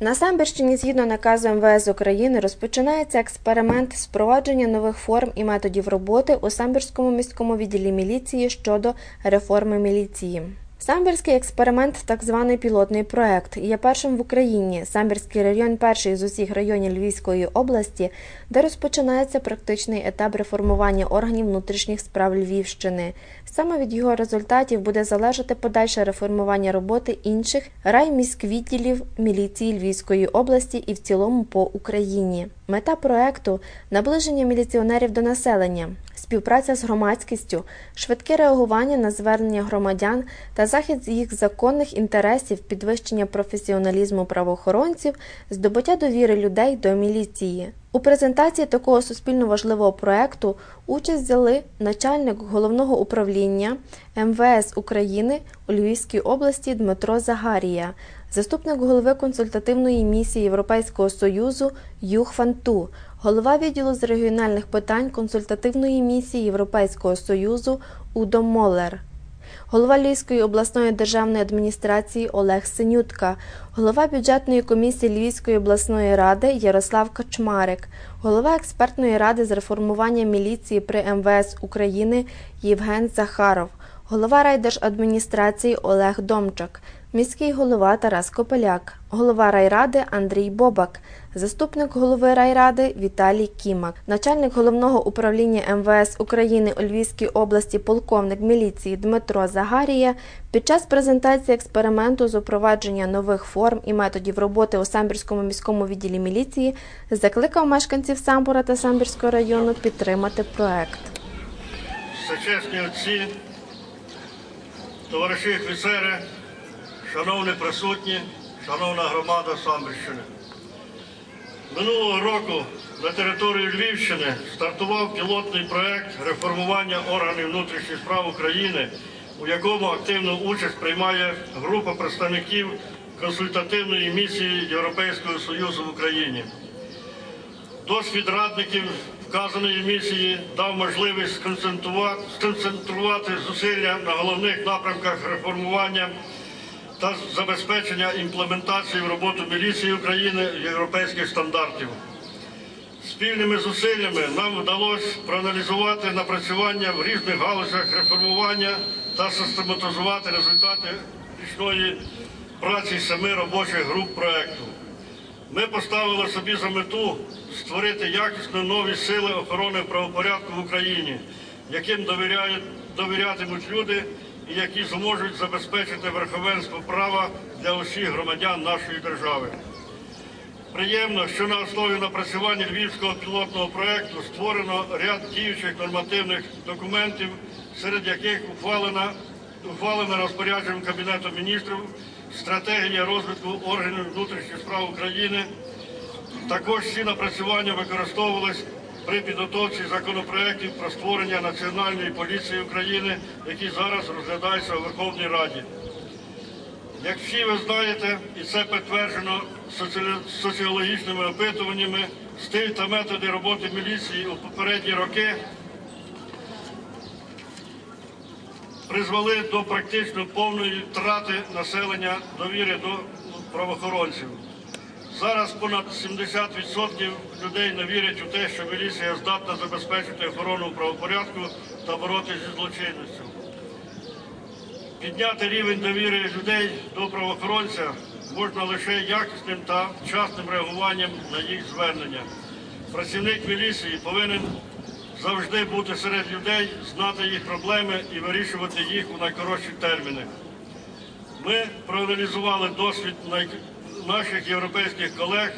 На Самбірщині, згідно наказу МВС України, розпочинається експеримент впровадження нових форм і методів роботи у Самбірському міському відділі міліції щодо реформи міліції. Самбірський експеримент, так званий пілотний проект, є першим в Україні. Самбірський район перший з усіх районів Львівської області, де розпочинається практичний етап реформування органів внутрішніх справ Львівщини. Саме від його результатів буде залежати подальше реформування роботи інших райміськвідділів міліції Львівської області і в цілому по Україні. Мета проекту наближення міліціонерів до населення, співпраця з громадськістю, швидке реагування на звернення громадян та захист їх законних інтересів, підвищення професіоналізму правоохоронців, здобуття довіри людей до міліції. У презентації такого суспільно важливого проекту участь взяли начальник головного управління МВС України у Львівській області Дмитро Загарія, заступник голови консультативної місії Європейського союзу Юх Фанту, голова відділу з регіональних питань консультативної місії Європейського союзу Удо Моллер. Голова Львівської обласної державної адміністрації Олег Синютка, голова бюджетної комісії Львівської обласної ради Ярослав Качмарик, голова експертної ради з реформування міліції при МВС України Євген Захаров, голова райдержадміністрації Олег Домчак, міський голова Тарас Копеляк, голова райради Андрій Бобак, заступник голови райради Віталій Кімак, начальник головного управління МВС України у Львівській області полковник міліції Дмитро Загарія під час презентації експерименту з упровадження нових форм і методів роботи у Самбірському міському відділі міліції закликав мешканців Самбора та Самбірського району підтримати проект. Всечесні отці, товариші офіцери, шановні присутні, шановна громада Самбірщини. Минулого року на території Львівщини стартував пілотний проект реформування органів внутрішніх справ України, у якому активну участь приймає група представників консультативної місії Європейського Союзу в Україні. Досвід радників вказаної місії дав можливість сконцентрувати, зусилля на головних напрямках реформування та забезпечення імплементації в роботу міліції України європейських стандартів. Спільними зусиллями нам вдалося проаналізувати напрацювання в різних галузях реформування та систематизувати результати річної праці семи робочих груп проекту. Ми поставили собі за мету створити якісно нові сили охорони правопорядку в Україні, яким довірятимуть люди і які зможуть забезпечити верховенство права для усіх громадян нашої держави. Приємно, що на основі напрацювання львівського пілотного проєкту створено ряд діючих нормативних документів, серед яких ухвалена, ухвалена розпорядженням Кабінету міністрів стратегія розвитку органів внутрішніх справ України. Також ці напрацювання використовувались при підготовці законопроєктів про створення Національної поліції України, які зараз розглядаються у Верховній Раді. Як всі ви знаєте, і це підтверджено соціологічними опитуваннями, стиль та методи роботи міліції у попередні роки призвели до практично повної втрати населення довіри до правоохоронців. Зараз понад 70% людей не вірять у те, що міліція здатна забезпечити охорону правопорядку та боротися зі злочинністю. Підняти рівень довіри людей до правоохоронця можна лише якісним та вчасним реагуванням на їх звернення. Працівник міліції повинен завжди бути серед людей, знати їх проблеми і вирішувати їх у найкоротші терміни. Ми проаналізували досвід наших європейських колег,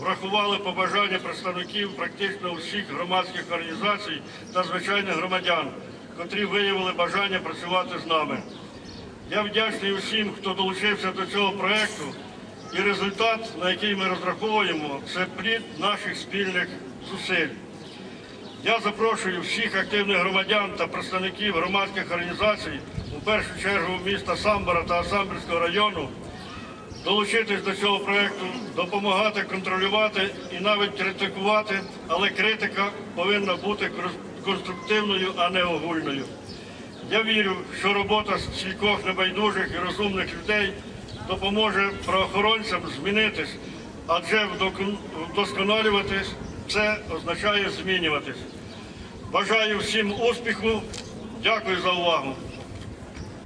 врахували побажання представників практично усіх громадських організацій та звичайних громадян, котрі виявили бажання працювати з нами. Я вдячний усім, хто долучився до цього проєкту, і результат, на який ми розраховуємо, це плід наших спільних зусиль. Я запрошую всіх активних громадян та представників громадських організацій, у першу чергу міста Самбора та Самбірського району, долучитись до цього проєкту, допомагати контролювати і навіть критикувати, але критика повинна бути конструктивною, а не огульною. Я вірю, що робота стількох небайдужих і розумних людей допоможе правоохоронцям змінитись адже вдосконалюватись це означає змінюватись. Бажаю всім успіху. Дякую за увагу.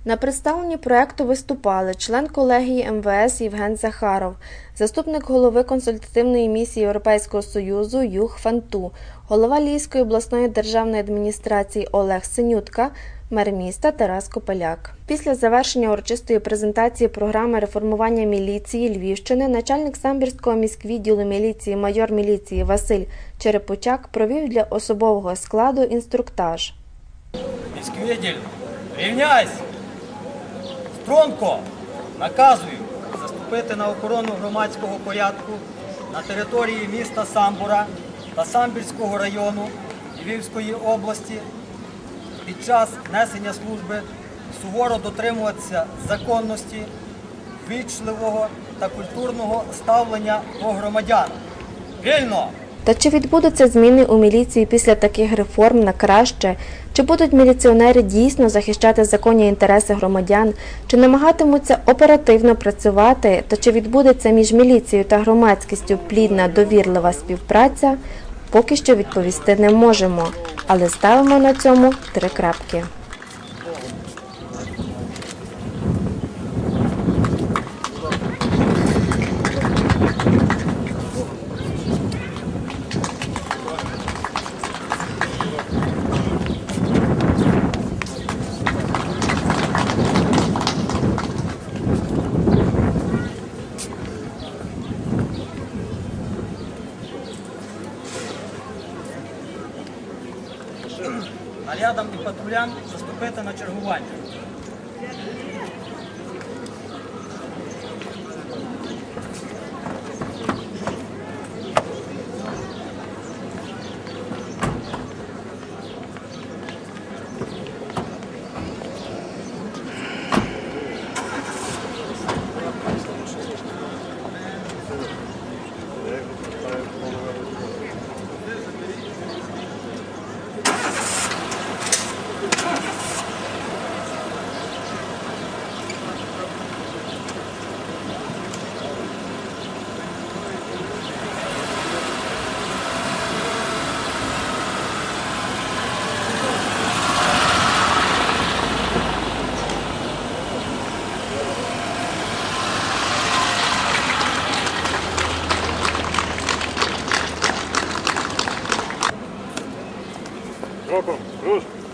На представленні проекту виступали член колегії МВС Євген Захаров, заступник голови консультативної місії Європейського Союзу Юх Фанту, голова Львівської обласної державної адміністрації Олег Синютка, мер міста Тарас Копеляк. Після завершення урочистої презентації програми реформування міліції Львівщини начальник самбірського міськвідділу міліції майор міліції Василь Черепочак провів для особового складу інструктаж. Міськвідділь, рівняйся! Стронко, наказую заступити на охорону громадського порядку на території міста Самбура та Самбірського району Львівської області під час несення служби суворо дотримуватися законності, вічливого та культурного ставлення до громадян. Вільно! Та чи відбудуться зміни у міліції після таких реформ на краще? Чи будуть міліціонери дійсно захищати законні інтереси громадян? Чи намагатимуться оперативно працювати? Та чи відбудеться між міліцією та громадськістю плідна довірлива співпраця? Поки що відповісти не можемо, але ставимо на цьому три крапки. нарядам і патрулям заступити на чергування. Jogo cruz.